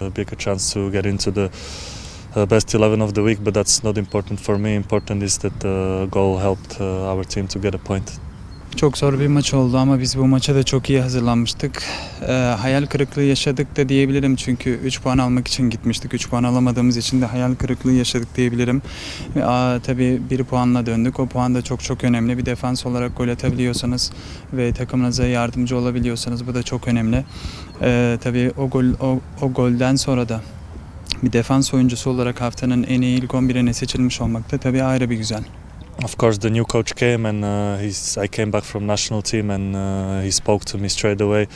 a bigger chance to get into the uh, best 11 of the week, but that's not important for me. Important is that the goal helped uh, our team to get a point. Çok zor bir maç oldu ama biz bu maça da çok iyi hazırlanmıştık. Ee, hayal kırıklığı yaşadık da diyebilirim çünkü 3 puan almak için gitmiştik. 3 puan alamadığımız için de hayal kırıklığı yaşadık diyebilirim. Ve, aa, tabii bir puanla döndük. O puan da çok çok önemli. Bir defans olarak gol atabiliyorsanız ve takımınıza yardımcı olabiliyorsanız bu da çok önemli. Ee, tabii o gol o, o golden sonra da bir defans oyuncusu olarak haftanın en iyi ilk 11'ine seçilmiş olmak da tabii ayrı bir güzel. Of course, the new coach came and uh, he's, I came back from national team and uh, he spoke to me straight away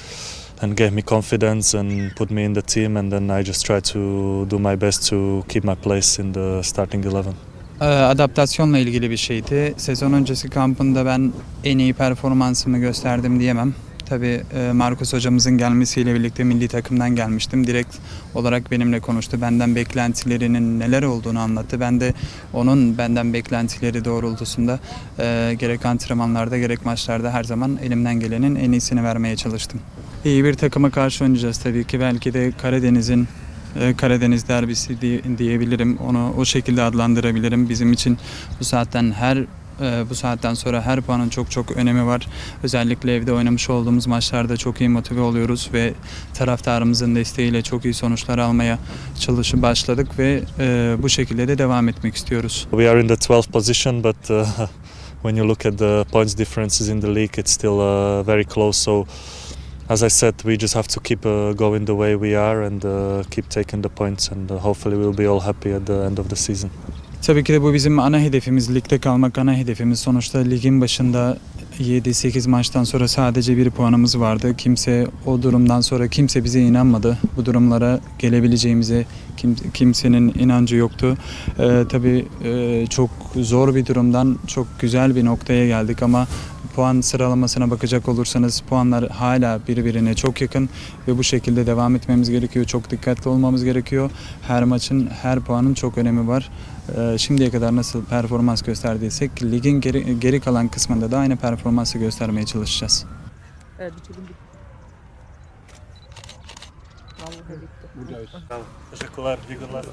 and gave me confidence and put me in the team and then I just tried to do my best to keep my place in the starting 11. Ee, adaptasyonla ilgili bir şeydi. Sezon öncesi kampında ben en iyi performansımı gösterdim diyemem. Tabii e, Marcos hocamızın gelmesiyle birlikte milli takımdan gelmiştim. Direkt olarak benimle konuştu. Benden beklentilerinin neler olduğunu anlattı. Ben de onun benden beklentileri doğrultusunda e, gerek antrenmanlarda gerek maçlarda her zaman elimden gelenin en iyisini vermeye çalıştım. İyi bir takıma karşı oynayacağız tabii ki. Belki de Karadeniz'in e, Karadeniz derbisi diye- diyebilirim. Onu o şekilde adlandırabilirim. Bizim için bu saatten her e, bu saatten sonra her puanın çok çok önemi var. Özellikle evde oynamış olduğumuz maçlarda çok iyi motive oluyoruz ve taraftarımızın desteğiyle çok iyi sonuçlar almaya çalışıp başladık ve e, bu şekilde de devam etmek istiyoruz. We are in the 12th position, but uh, when you look at the points differences in the league, it's still uh, very close. So, as I said, we just have to keep uh, going the way we are and uh, keep taking the points, and uh, hopefully, we'll be all happy at the end of the season. Tabii ki de bu bizim ana hedefimiz. Ligde kalmak ana hedefimiz. Sonuçta ligin başında 7-8 maçtan sonra sadece bir puanımız vardı. Kimse o durumdan sonra kimse bize inanmadı. Bu durumlara gelebileceğimize kim, kimsenin inancı yoktu. Ee, tabii e, çok zor bir durumdan çok güzel bir noktaya geldik ama puan sıralamasına bakacak olursanız puanlar hala birbirine çok yakın ve bu şekilde devam etmemiz gerekiyor. Çok dikkatli olmamız gerekiyor. Her maçın, her puanın çok önemi var. Ee, Şimdiye kadar nasıl performans gösterdiysek ligin geri, geri kalan kısmında da aynı performansı göstermeye çalışacağız. Evet bitirdim. Vallahi bitti. Teşekkürler, iyi günler.